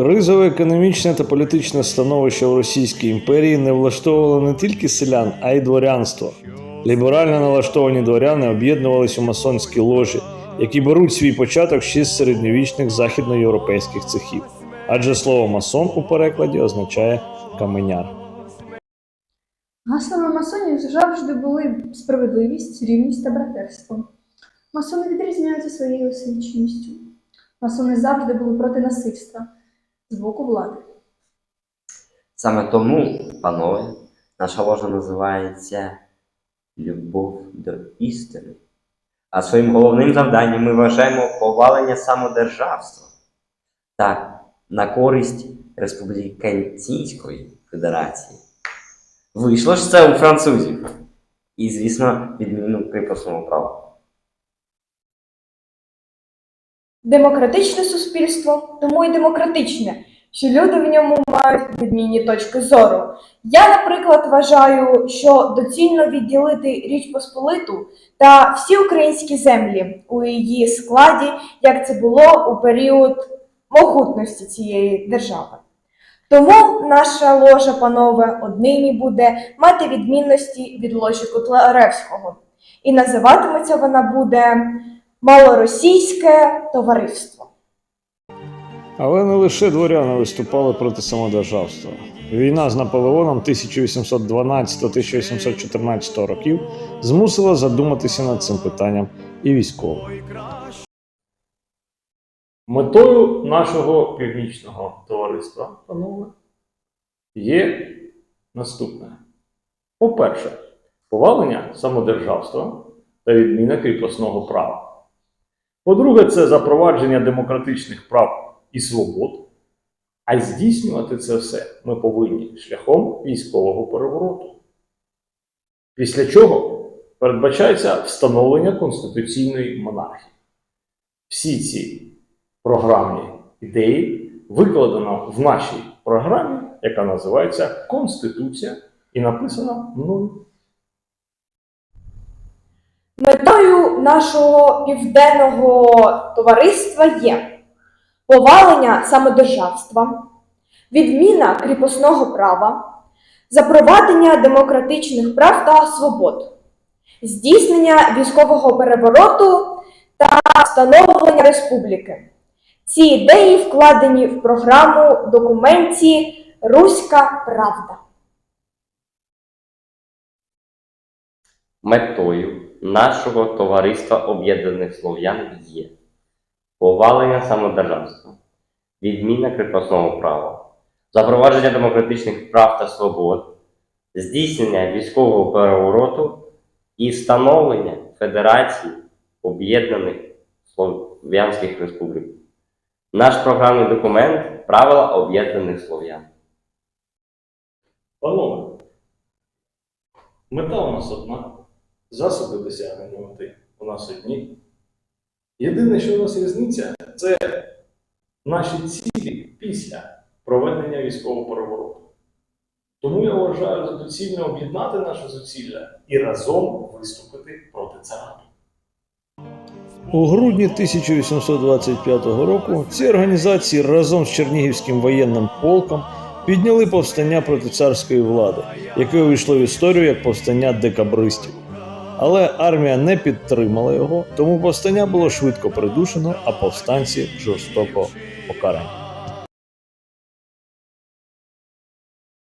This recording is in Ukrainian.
Кризове економічне та політичне становище в Російській імперії не влаштовувало не тільки селян, а й дворянство. Ліберально налаштовані дворяни об'єднувались у масонські ложі, які беруть свій початок ще з середньовічних західноєвропейських цехів. Адже слово масон у перекладі означає каменяр. Гаслами масонів завжди були справедливість, рівність та братерство. Масони відрізняються своєю освіченістю. Масони завжди були проти насильства з боку влади. Саме тому, панове, наша ложа називається Любов до істини. А своїм головним завданням ми вважаємо повалення самодержавства. Так, на користь Республіканської Федерації. Вийшло ж це у французів. І, звісно, відміну кріпосного права. Демократичне суспільство, тому і демократичне, що люди в ньому мають відмінні точки зору. Я, наприклад, вважаю, що доцільно відділити Річ Посполиту та всі українські землі у її складі, як це було у період могутності цієї держави. Тому наша ложа, панове, однині буде мати відмінності від ложі Котляревського. І називатиметься вона буде Малоросійське товариство. Але не лише дворяни виступали проти самодержавства. Війна з Наполеоном 1812-1814 років змусила задуматися над цим питанням і військових. Метою нашого північного товариства, панове, є наступне: по-перше, повалення самодержавства та відміна кріпосного права. По-друге, це запровадження демократичних прав і свобод. А здійснювати це все ми повинні шляхом військового перевороту. Після чого передбачається встановлення конституційної монархії. Всі ці програмні ідеї викладено в нашій програмі, яка називається Конституція, і написана мною. Метою нашого південного товариства є повалення самодержавства, відміна кріпосного права, запровадження демократичних прав та свобод, здійснення військового перевороту та встановлення республіки. Ці ідеї вкладені в програму документі Руська Правда. Метою нашого товариства об'єднаних слов'ян є повалення самодержавства, відміна кріпосного права, запровадження демократичних прав та свобод, здійснення військового перевороту і встановлення Федерації Об'єднаних Слов'янських Республік. Наш програмний документ Правила об'єднаних слов'ян. Панове, мета у нас одна, засоби досягнення мети у нас одні. Єдине, що у нас різниця, це наші цілі після проведення військового перевороту. Тому я вважаю за доцільне об'єднати наші зусилля і разом виступити проти царату. У грудні 1825 року ці організації разом з Чернігівським воєнним полком підняли повстання проти царської влади, яке увійшло в історію як повстання декабристів. Але армія не підтримала його, тому повстання було швидко придушено, а повстанці жорстоко покарані.